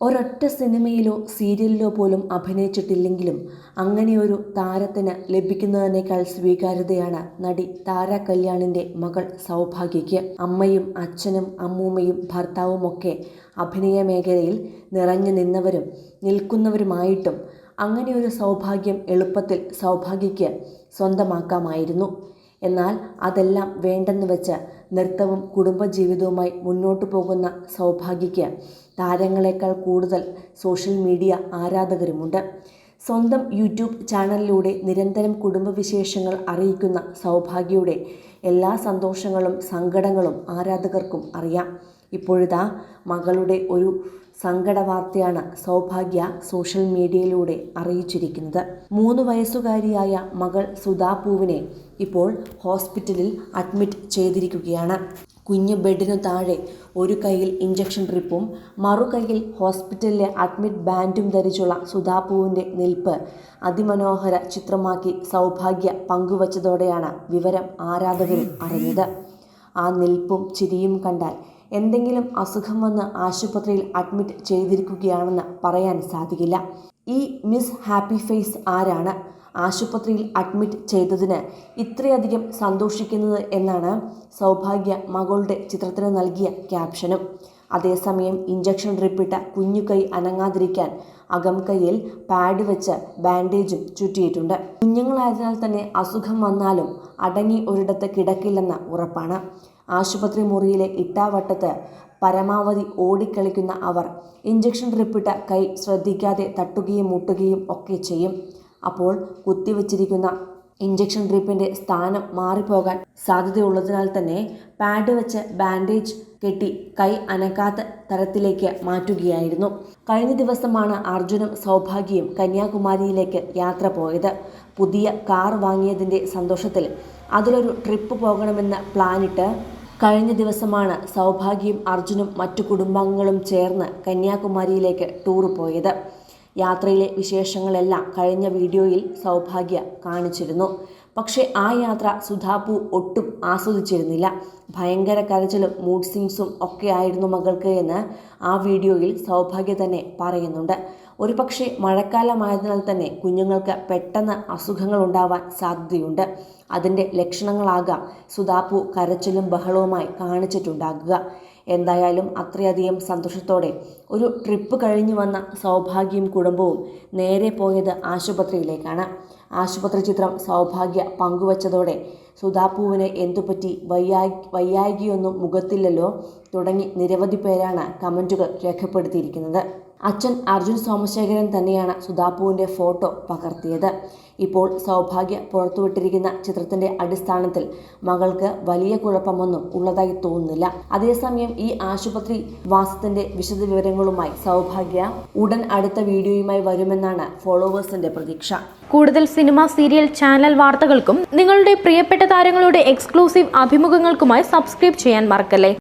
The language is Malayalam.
ഒരൊറ്റ സിനിമയിലോ സീരിയലിലോ പോലും അഭിനയിച്ചിട്ടില്ലെങ്കിലും അങ്ങനെയൊരു താരത്തിന് ലഭിക്കുന്നതിനേക്കാൾ സ്വീകാര്യതയാണ് നടി താര കല്യാണിന്റെ മകൾ സൗഭാഗ്യയ്ക്ക്. അമ്മയും അച്ഛനും അമ്മൂമ്മയും ഭർത്താവുമൊക്കെ അഭിനയ മേഖലയിൽ നിറഞ്ഞു നിന്നവരും നിൽക്കുന്നവരുമായിട്ടും അങ്ങനെയൊരു സൗഭാഗ്യം എളുപ്പത്തിൽ സൗഭാഗ്യയ്ക്ക് സ്വന്തമാക്കാമായിരുന്നു. എന്നാൽ അതെല്ലാം വേണ്ടെന്ന് വെച്ച് നൃത്തവും കുടുംബജീവിതവുമായി മുന്നോട്ടു പോകുന്ന സൗഭാഗ്യയ്ക്ക് താരങ്ങളെക്കാൾ കൂടുതൽ സോഷ്യൽ മീഡിയ ആരാധകരുമുണ്ട്. സ്വന്തം യൂട്യൂബ് ചാനലിലൂടെ നിരന്തരം കുടുംബവിശേഷങ്ങൾ അറിയിക്കുന്ന സൗഭാഗ്യയുടെ എല്ലാ സന്തോഷങ്ങളും സങ്കടങ്ങളും ആരാധകർക്കും അറിയാം. ഇപ്പോഴിതാ മകളുടെ ഒരു സങ്കട വാർത്തയാണ് സൗഭാഗ്യ സോഷ്യൽ മീഡിയയിലൂടെ അറിയിച്ചിരിക്കുന്നത്. മൂന്ന് വയസ്സുകാരിയായ മകൾ സുധാപൂവിനെ ഇപ്പോൾ ഹോസ്പിറ്റലിൽ അഡ്മിറ്റ് ചെയ്തിരിക്കുകയാണ്. കുഞ്ഞു ബെഡിനു താഴെ ഒരു കൈയിൽ ഇഞ്ചക്ഷൻ ഡ്രിപ്പും മറു കൈയിൽ ഹോസ്പിറ്റലിലെ അഡ്മിറ്റ് ബാൻഡും ധരിച്ചുള്ള സുധാപൂവിന്റെ നിൽപ്പ് അതിമനോഹര ചിത്രമാക്കി സൗഭാഗ്യ പങ്കുവച്ചതോടെയാണ് വിവരം ആരാധകരും അറിഞ്ഞത്. ആ നിൽപ്പും ചിരിയും കണ്ടാൽ എന്തെങ്കിലും അസുഖം വന്ന് ആശുപത്രിയിൽ അഡ്മിറ്റ് ചെയ്തിരിക്കുകയാണെന്ന് പറയാൻ സാധിക്കില്ല. ഈ മിസ് ഹാപ്പി ഫേസ് ആരാണ്? ആശുപത്രിയിൽ അഡ്മിറ്റ് ചെയ്തതിന് ഇത്രയധികം സന്തോഷിക്കുന്നത് എന്നാണ് സൗഭാഗ്യ മകളുടെ ചിത്രത്തിന് നൽകിയ ക്യാപ്ഷനും. അതേസമയം ഇഞ്ചക്ഷൻ ഡ്രിപ്പിട്ട കുഞ്ഞുകൈ അനങ്ങാതിരിക്കാൻ അകം കൈയിൽ പാഡ് വെച്ച് ബാൻഡേജും ചുറ്റിയിട്ടുണ്ട്. കുഞ്ഞുങ്ങളായതിനാൽ തന്നെ അസുഖം വന്നാലും അടങ്ങി ഒരിടത്ത് കിടക്കില്ലെന്ന ഉറപ്പാണ്. ആശുപത്രി മുറിയിലെ ഇട്ടാവട്ടത്ത് പരമാവധി ഓടിക്കളിക്കുന്ന അവർ ഇഞ്ചക്ഷൻ ഡ്രിപ്പിട്ട കൈ ശ്രദ്ധിക്കാതെ തട്ടുകയും മുട്ടുകയും ഒക്കെ ചെയ്യും. അപ്പോൾ കുത്തിവച്ചിരിക്കുന്ന ഇഞ്ചക്ഷൻ ഡ്രിപ്പിന്റെ സ്ഥാനം മാറിപ്പോകാൻ സാധ്യതയുള്ളതിനാൽ തന്നെ പാഡ് വെച്ച് ബാൻഡേജ് കെട്ടി കൈ അനക്കാത്ത തരത്തിലേക്ക് മാറ്റുകയായിരുന്നു. കഴിഞ്ഞ ദിവസമാണ് അർജുനും സൗഭാഗ്യയും കന്യാകുമാരിയിലേക്ക് യാത്ര പോയത്. പുതിയ കാർ വാങ്ങിയതിന്റെ സന്തോഷത്തിൽ അതിലൊരു ട്രിപ്പ് പോകണമെന്ന് പ്ലാനിട്ട് കഴിഞ്ഞ ദിവസമാണ് സൗഭാഗ്യയും അർജുനും മറ്റു കുടുംബാംഗങ്ങളും ചേർന്ന് കന്യാകുമാരിയിലേക്ക് ടൂർ പോയത്. യാത്രയിലെ വിശേഷങ്ങളെല്ലാം കഴിഞ്ഞ വീഡിയോയിൽ സൗഭാഗ്യ കാണിച്ചിരുന്നു. പക്ഷേ ആ യാത്ര സുധാപു ഒട്ടും ആസ്വദിച്ചിരുന്നില്ല. ഭയങ്കര കരച്ചിലും മൂഡ് സിങ്സും ഒക്കെ ആയിരുന്നു മകൾക്ക് എന്ന് ആ വീഡിയോയിൽ സൗഭാഗ്യ തന്നെ പറയുന്നുണ്ട്. ഒരു പക്ഷേ മഴക്കാലമായതിനാൽ തന്നെ കുഞ്ഞുങ്ങൾക്ക് പെട്ടെന്ന് അസുഖങ്ങൾ ഉണ്ടാവാൻ സാധ്യതയുണ്ട്. അതിന്റെ ലക്ഷണങ്ങളാകാം സുധാപു കരച്ചിലും ബഹളവുമായി കാണിച്ചിട്ടുണ്ടാകുക. എന്തായാലും അത്രയധികം സന്തോഷത്തോടെ ഒരു ട്രിപ്പ് കഴിഞ്ഞു വന്ന സൗഭാഗ്യയും കുടുംബവും നേരെ പോയത് ആശുപത്രിയിലേക്കാണ്. ആശുപത്രി ചിത്രം സൗഭാഗ്യ പങ്കുവച്ചതോടെ സുധാപൂവിന് എന്തുപറ്റി? വയ്യായി വയ്യായികയൊന്നും മുഖത്തില്ലല്ലോ തുടങ്ങി നിരവധി പേരാണ് കമന്റുകൾ രേഖപ്പെടുത്തിയിരിക്കുന്നത്. അച്ഛൻ അർജുൻ സോമശേഖരൻ തന്നെയാണ് സുധാപുവിന്റെ ഫോട്ടോ പകർത്തിയത്. ഇപ്പോൾ സൗഭാഗ്യ പുറത്തുവിട്ടിരിക്കുന്ന ചിത്രത്തിന്റെ അടിസ്ഥാനത്തിൽ മകൾക്ക് വലിയ കുഴപ്പമൊന്നും ഉള്ളതായി തോന്നുന്നില്ല. അതേസമയം ഈ ആശുപത്രി വാസത്തിന്റെ വിശദവിവരങ്ങളുമായി സൗഭാഗ്യ ഉടൻ അടുത്ത വീഡിയോയുമായി വരുമെന്നാണ് ഫോളോവേഴ്സിന്റെ പ്രതീക്ഷ. കൂടുതൽ സിനിമ സീരിയൽ ചാനൽ വാർത്തകൾക്കും നിങ്ങളുടെ പ്രിയപ്പെട്ട താരങ്ങളുടെ എക്സ്ക്ലൂസീവ് അഭിമുഖങ്ങൾക്കുമായി സബ്സ്ക്രൈബ് ചെയ്യാൻ മറക്കല്ലേ?